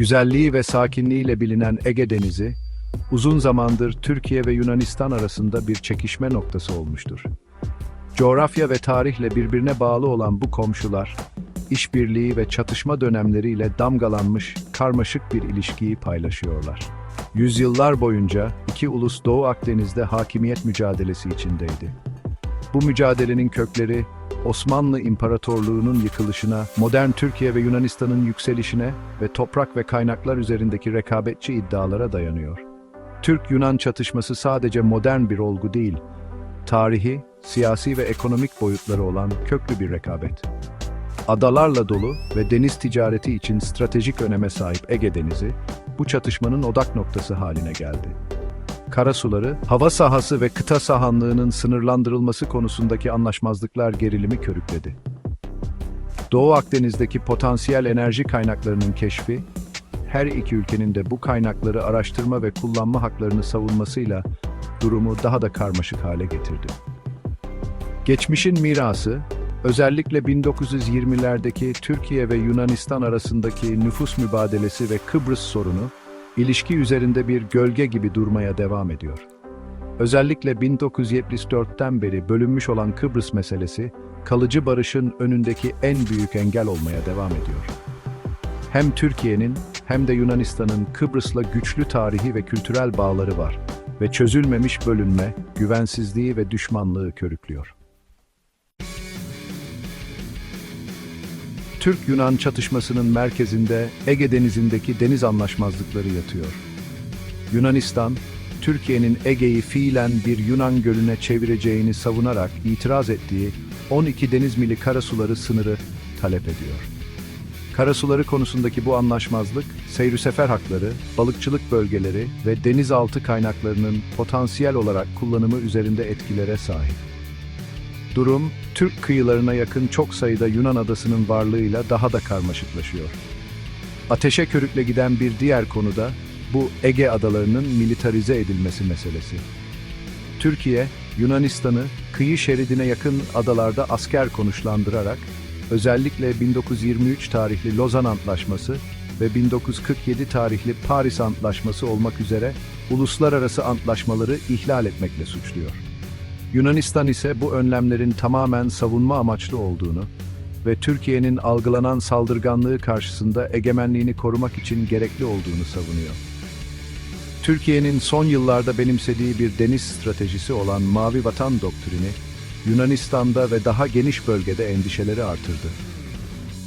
Güzelliği ve sakinliğiyle bilinen Ege Denizi, uzun zamandır Türkiye ve Yunanistan arasında bir çekişme noktası olmuştur. Coğrafya ve tarihle birbirine bağlı olan bu komşular, işbirliği ve çatışma dönemleriyle damgalanmış karmaşık bir ilişkiyi paylaşıyorlar. Yüzyıllar boyunca iki ulus Doğu Akdeniz'de hakimiyet mücadelesi içindeydi. Bu mücadelenin kökleri Osmanlı İmparatorluğu'nun yıkılışına, modern Türkiye ve Yunanistan'ın yükselişine ve toprak ve kaynaklar üzerindeki rekabetçi iddialara dayanıyor. Türk-Yunan çatışması sadece modern bir olgu değil, tarihi, siyasi ve ekonomik boyutları olan köklü bir rekabet. Adalarla dolu ve deniz ticareti için stratejik öneme sahip Ege Denizi, bu çatışmanın odak noktası haline geldi. Karasuları, hava sahası ve kıta sahanlığının sınırlandırılması konusundaki anlaşmazlıklar gerilimi körükledi. Doğu Akdeniz'deki potansiyel enerji kaynaklarının keşfi, her iki ülkenin de bu kaynakları araştırma ve kullanma haklarını savunmasıyla durumu daha da karmaşık hale getirdi. Geçmişin mirası, özellikle 1920'lerdeki Türkiye ve Yunanistan arasındaki nüfus mübadelesi ve Kıbrıs sorunu, ilişki üzerinde bir gölge gibi durmaya devam ediyor. Özellikle 1974'ten beri bölünmüş olan Kıbrıs meselesi, kalıcı barışın önündeki en büyük engel olmaya devam ediyor. Hem Türkiye'nin hem de Yunanistan'ın Kıbrıs'la güçlü tarihi ve kültürel bağları var ve çözülmemiş bölünme, güvensizliği ve düşmanlığı körüklüyor. Türk-Yunan çatışmasının merkezinde Ege Denizi'ndeki deniz anlaşmazlıkları yatıyor. Yunanistan, Türkiye'nin Ege'yi fiilen bir Yunan gölüne çevireceğini savunarak itiraz ettiği 12 deniz mili karasuları sınırı talep ediyor. Karasuları konusundaki bu anlaşmazlık, seyri sefer hakları, balıkçılık bölgeleri ve denizaltı kaynaklarının potansiyel olarak kullanımı üzerinde etkilere sahip. Durum, Türk kıyılarına yakın çok sayıda Yunan adasının varlığıyla daha da karmaşıklaşıyor. Ateşe körükle giden bir diğer konu da bu Ege adalarının militarize edilmesi meselesi. Türkiye, Yunanistan'ı kıyı şeridine yakın adalarda asker konuşlandırarak özellikle 1923 tarihli Lozan Antlaşması ve 1947 tarihli Paris Antlaşması olmak üzere uluslararası antlaşmaları ihlal etmekle suçluyor. Yunanistan ise bu önlemlerin tamamen savunma amaçlı olduğunu ve Türkiye'nin algılanan saldırganlığı karşısında egemenliğini korumak için gerekli olduğunu savunuyor. Türkiye'nin son yıllarda benimsediği bir deniz stratejisi olan Mavi Vatan doktrini, Yunanistan'da ve daha geniş bölgede endişeleri artırdı.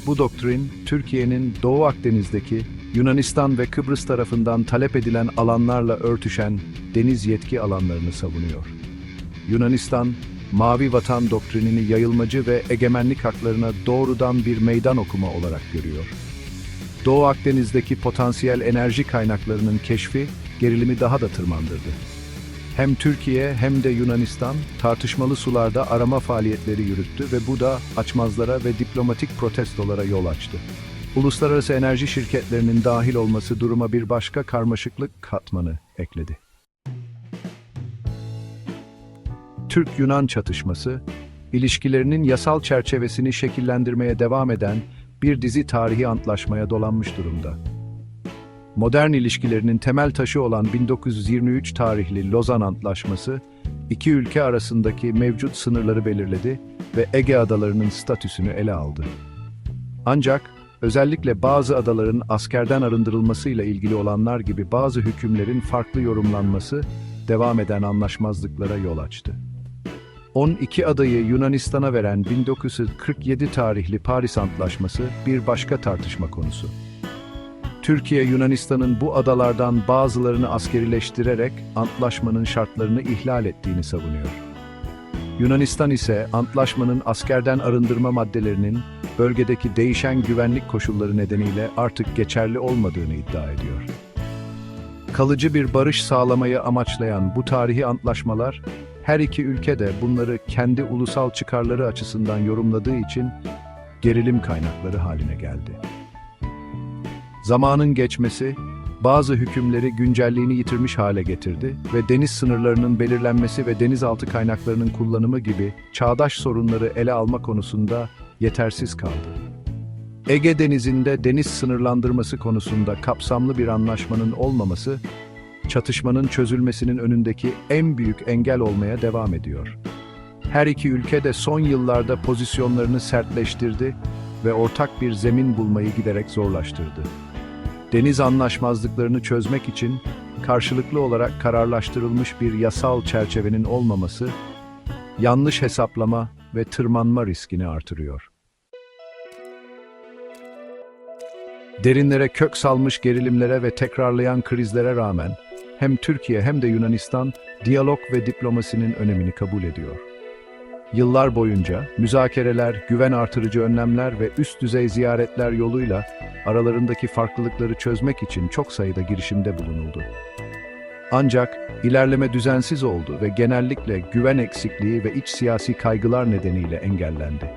Bu doktrin, Türkiye'nin Doğu Akdeniz'deki Yunanistan ve Kıbrıs tarafından talep edilen alanlarla örtüşen deniz yetki alanlarını savunuyor. Yunanistan, Mavi Vatan doktrinini yayılmacı ve egemenlik haklarına doğrudan bir meydan okuma olarak görüyor. Doğu Akdeniz'deki potansiyel enerji kaynaklarının keşfi gerilimi daha da tırmandırdı. Hem Türkiye hem de Yunanistan tartışmalı sularda arama faaliyetleri yürüttü ve bu da açmazlara ve diplomatik protestolara yol açtı. Uluslararası enerji şirketlerinin dahil olması duruma bir başka karmaşıklık katmanı ekledi. Türk-Yunan çatışması, ilişkilerinin yasal çerçevesini şekillendirmeye devam eden bir dizi tarihi antlaşmaya dolanmış durumda. Modern ilişkilerinin temel taşı olan 1923 tarihli Lozan Antlaşması, iki ülke arasındaki mevcut sınırları belirledi ve Ege adalarının statüsünü ele aldı. Ancak özellikle bazı adaların askerden arındırılmasıyla ilgili olanlar gibi bazı hükümlerin farklı yorumlanması devam eden anlaşmazlıklara yol açtı. 12 adayı Yunanistan'a veren 1947 tarihli Paris Antlaşması bir başka tartışma konusu. Türkiye, Yunanistan'ın bu adalardan bazılarını askerileştirerek antlaşmanın şartlarını ihlal ettiğini savunuyor. Yunanistan ise antlaşmanın askerden arındırma maddelerinin bölgedeki değişen güvenlik koşulları nedeniyle artık geçerli olmadığını iddia ediyor. Kalıcı bir barış sağlamayı amaçlayan bu tarihi antlaşmalar, her iki ülke de bunları kendi ulusal çıkarları açısından yorumladığı için gerilim kaynakları haline geldi. Zamanın geçmesi, bazı hükümleri güncelliğini yitirmiş hale getirdi ve deniz sınırlarının belirlenmesi ve denizaltı kaynaklarının kullanımı gibi çağdaş sorunları ele alma konusunda yetersiz kaldı. Ege Denizi'nde deniz sınırlandırması konusunda kapsamlı bir anlaşmanın olmaması, çatışmanın çözülmesinin önündeki en büyük engel olmaya devam ediyor. Her iki ülke de son yıllarda pozisyonlarını sertleştirdi ve ortak bir zemin bulmayı giderek zorlaştırdı. Deniz anlaşmazlıklarını çözmek için karşılıklı olarak kararlaştırılmış bir yasal çerçevenin olmaması, yanlış hesaplama ve tırmanma riskini artırıyor. Derinlere kök salmış gerilimlere ve tekrarlayan krizlere rağmen hem Türkiye hem de Yunanistan diyalog ve diplomasinin önemini kabul ediyor. Yıllar boyunca müzakereler, güven artırıcı önlemler ve üst düzey ziyaretler yoluyla aralarındaki farklılıkları çözmek için çok sayıda girişimde bulunuldu. Ancak ilerleme düzensiz oldu ve genellikle güven eksikliği ve iç siyasi kaygılar nedeniyle engellendi.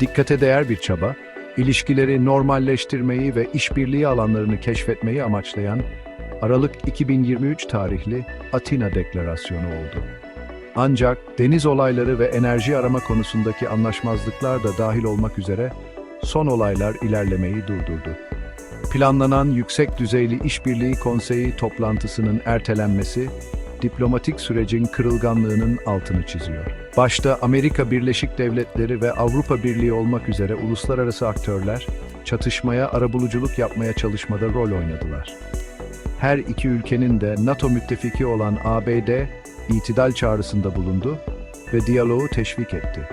Dikkate değer bir çaba, ilişkileri normalleştirmeyi ve işbirliği alanlarını keşfetmeyi amaçlayan Aralık 2023 tarihli Atina Deklarasyonu oldu. Ancak deniz olayları ve enerji arama konusundaki anlaşmazlıklar da dahil olmak üzere son olaylar ilerlemeyi durdurdu. Planlanan yüksek düzeyli işbirliği konseyi toplantısının ertelenmesi, diplomatik sürecin kırılganlığının altını çiziyor. Başta Amerika Birleşik Devletleri ve Avrupa Birliği olmak üzere uluslararası aktörler, çatışmaya arabuluculuk yapmaya çalışmada rol oynadılar. Her iki ülkenin de NATO müttefiki olan ABD, itidal çağrısında bulundu ve diyaloğu teşvik etti.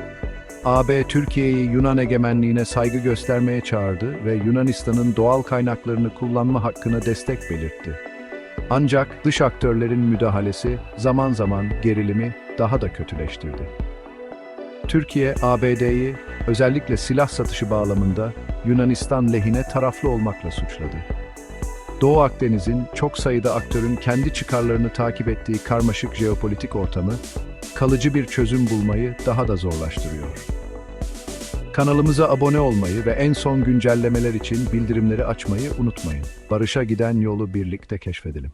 AB, Türkiye'yi Yunan egemenliğine saygı göstermeye çağırdı ve Yunanistan'ın doğal kaynaklarını kullanma hakkına destek belirtti. Ancak dış aktörlerin müdahalesi zaman zaman gerilimi daha da kötüleştirdi. Türkiye, ABD'yi özellikle silah satışı bağlamında Yunanistan lehine taraflı olmakla suçladı. Doğu Akdeniz'in çok sayıda aktörün kendi çıkarlarını takip ettiği karmaşık jeopolitik ortamı, kalıcı bir çözüm bulmayı daha da zorlaştırıyor. Kanalımıza abone olmayı ve en son güncellemeler için bildirimleri açmayı unutmayın. Barış'a giden yolu birlikte keşfedelim.